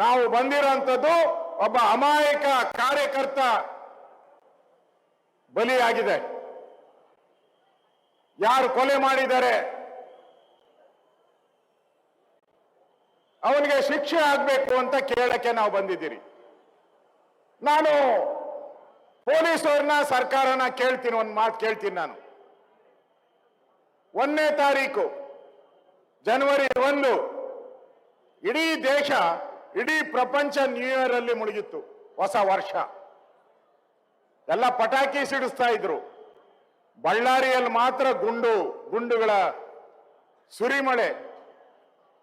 ನಾವು ಬಂದಿರೋಂಥದ್ದು ಒಬ್ಬ ಅಮಾಯಕ ಕಾರ್ಯಕರ್ತ ಬಲಿಯಾಗಿದೆ. ಯಾರು ಕೊಲೆ ಮಾಡಿದ್ದಾರೆ? ಅವನಿಗೆ ಶಿಕ್ಷೆ ಆಗ್ಬೇಕು ಅಂತ ಕೇಳಕ್ಕೆ ನಾವು ಬಂದಿದ್ದೀರಿ. ನಾನು ಪೊಲೀಸರನ್ನ ಸರ್ಕಾರನ ಕೇಳ್ತೀನಿ, ಒಂದು ಮಾತು ಕೇಳ್ತೀನಿ ನಾನು. ಒಂದನೇ ತಾರೀಕು, ಜನವರಿ ಒಂದು, ಇಡೀ ದೇಶ ಇಡೀ ಪ್ರಪಂಚ ನ್ಯೂ ಇಯರ್ ಅಲ್ಲಿ ಮುಳುಗಿತ್ತು. ಹೊಸ ವರ್ಷ. ಎಲ್ಲ ಪಟಾಕಿ ಸಿಡಿಸ್ತಾ ಇದ್ರು. ಬಳ್ಳಾರಿಯಲ್ಲಿ ಮಾತ್ರ ಗುಂಡು, ಗುಂಡುಗಳ ಸುರಿಮಳೆ,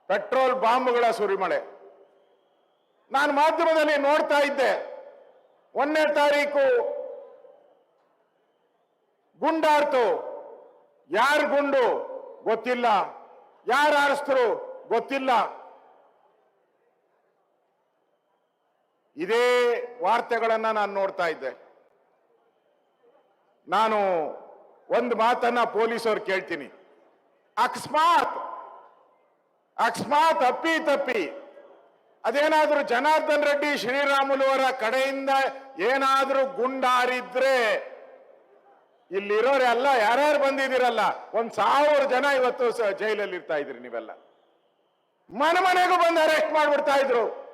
ಪೆಟ್ರೋಲ್ ಬಾಂಬ್ಗಳ ಸುರಿಮಳೆ. ನಾನು ಮಾಧ್ಯಮದಲ್ಲಿ ನೋಡ್ತಾ ಇದ್ದೆ. ಒಂದನೇ ತಾರೀಕು ಗುಂಡಾರ್ತು. ಯಾರು ಗುಂಡು? ಗೊತ್ತಿಲ್ಲ. ಯಾರು ಆರಿಸ್ತರು ಗೊತ್ತಿಲ್ಲ. ಇದೇ ವಾರ್ತೆಗಳನ್ನ ನಾನು ನೋಡ್ತಾ ಇದ್ದೆ. ನಾನು ಒಂದು ಮಾತನ್ನ ಪೊಲೀಸವ್ರು ಕೇಳ್ತೀನಿ. ಅಕಸ್ಮಾತ್ ಅಕಸ್ಮಾತ್ ಅಪ್ಪಿ ತಪ್ಪಿ ಅದೇನಾದ್ರೂ ಜನಾರ್ದನ್ ರೆಡ್ಡಿ ಶ್ರೀರಾಮುಲು ಅವರ ಕಡೆಯಿಂದ ಏನಾದ್ರೂ ಗುಂಡಾರಿದ್ರೆ ಇಲ್ಲಿರೋರೆಲ್ಲ ಯಾರ್ಯಾರು ಬಂದಿದ್ದೀರಲ್ಲ? ಒಂದ್ ಸಾವಿರ ಜನ ಇವತ್ತು ಜೈಲಲ್ಲಿ ಇರ್ತಾ ಇದ್ರಿ ನೀವೆಲ್ಲ. ಮನೆ ಮನೆಗೂ ಬಂದು ಅರೆಸ್ಟ್ ಮಾಡ್ಬಿಡ್ತಾ ಇದ್ರು.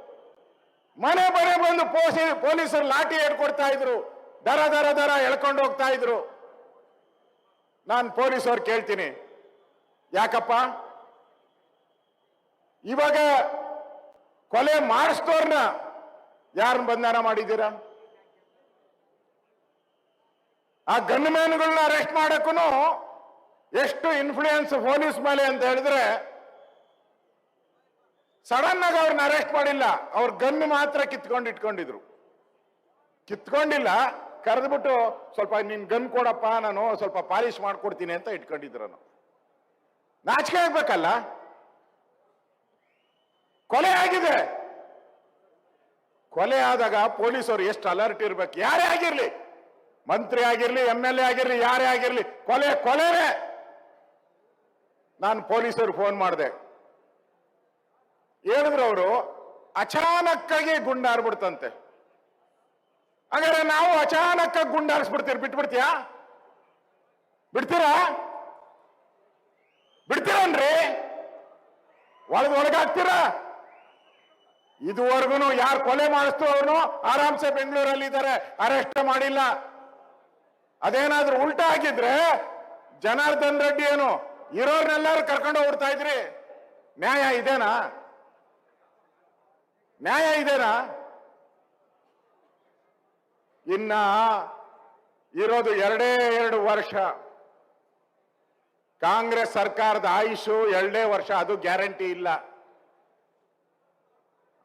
ಮನೆ ಮನೆ ಬಂದು ಪೋಸಿ ಪೊಲೀಸರು ಲಾಠಿ ಹೇಳ್ಕೊಡ್ತಾ ಇದ್ರು. ದರ ದರ ದರ ಎಳ್ಕೊಂಡು ಹೋಗ್ತಾ ಇದ್ರು. ನಾನು ಪೊಲೀಸವ್ರು ಕೇಳ್ತೀನಿ. ಯಾಕಪ್ಪ? ಇವಾಗ ಕೊಲೆ ಮಾಡಿಸ್ತೋರ್ನ ಯಾರನ್ನ ಬಂಧನ ಮಾಡಿದ್ದೀರಾ? ಆ ಗನ್ಮ್ಯಾನ್ಗಳನ್ನ ಅರೆಸ್ಟ್ ಮಾಡಕ್ಕೂ ಎಷ್ಟು ಇನ್ಫ್ಲೂಯೆನ್ಸ್ ಪೊಲೀಸ್ ಮೇಲೆ ಅಂತ ಹೇಳಿದ್ರೆ ಸಡನ್ ಆಗಿ ಅವ್ರನ್ನ ಅರೆಸ್ಟ್ ಮಾಡಿಲ್ಲ. ಅವ್ರ ಗನ್ ಮಾತ್ರ ಕಿತ್ಕೊಂಡು ಇಟ್ಕೊಂಡಿದ್ರು. ಕಿತ್ಕೊಂಡಿಲ್ಲ, ಕರೆದ್ಬಿಟ್ಟು ಸ್ವಲ್ಪ ನಿನ್ ಗನ್ ಕೊಡಪ್ಪ, ನಾನು ಸ್ವಲ್ಪ ಪಾಲಿಶ್ ಮಾಡ್ಕೊಡ್ತೀನಿ ಅಂತ ಇಟ್ಕೊಂಡಿದ್ರು ನಾಚಿಕೆ ಆಗ್ಬೇಕಲ್ಲ? ಕೊಲೆ ಆಗಿದೆ. ಕೊಲೆ ಆದಾಗ ಪೊಲೀಸರು ಎಷ್ಟು ಅಲರ್ಟ್ ಇರ್ಬೇಕು? ಯಾರೇ ಆಗಿರ್ಲಿ. ಮಂತ್ರಿ ಆಗಿರ್ಲಿ ಎಂ ಎಲ್ ಎ ಆಗಿರ್ಲಿ, ಯಾರೇ ಆಗಿರ್ಲಿ, ಕೊಲೆ, ಕೊಲೆನೇ. ನಾನು ಪೊಲೀಸರು ಫೋನ್ ಮಾಡಿದೆ. ಹೇಳಿದ್ರು ಅವರು, ಅಚಾನಕ್ಕಾಗಿ ಗುಂಡಾರ್ಬಿಡ್ತಂತೆ ಹಾಗಾದ್ರೆ ನಾವು ಅಚಾನಕ್ಕಾಗಿ ಗುಂಡಾರಿಸ್ಬಿಡ್ತೀರಿ ಬಿಟ್ಬಿಡ್ತೀಯಾ? ಬಿಡ್ತೀರಾ? ಬಿಡ್ತೀರನ್ರಿ? ಒಳಗೆ ಒಳಗಾಗ್ತೀರಾ? ಇದುವರೆಗೂ ಯಾರು ಕೊಲೆ ಮಾಡಿಸ್ತು ಅವನು ಆರಾಮ್ಸೆ ಬೆಂಗಳೂರಲ್ಲಿ ಇದ್ದಾರೆ ಅರೆಸ್ಟ್ ಮಾಡಿಲ್ಲ. ಅದೇನಾದ್ರೂ ಉಲ್ಟಾ ಆಗಿದ್ರೆ ಜನಾರ್ದನ್ ರೆಡ್ಡಿ ಏನು, ಇರೋರ್ನೆಲ್ಲರೂ ಕರ್ಕೊಂಡು ಹೋಗ್ತಾ ಇದ್ರಿ. ನ್ಯಾಯ ಇದೇನಾ? ನ್ಯಾಯ ಇದೇನಾ? ಇನ್ನ ಇರೋದು ಎರಡೇ ಎರಡು ವರ್ಷ. ಕಾಂಗ್ರೆಸ್ ಸರ್ಕಾರದ ಆಯುಷು ಎರಡೇ ವರ್ಷ, ಅದು ಗ್ಯಾರಂಟಿ ಇಲ್ಲ.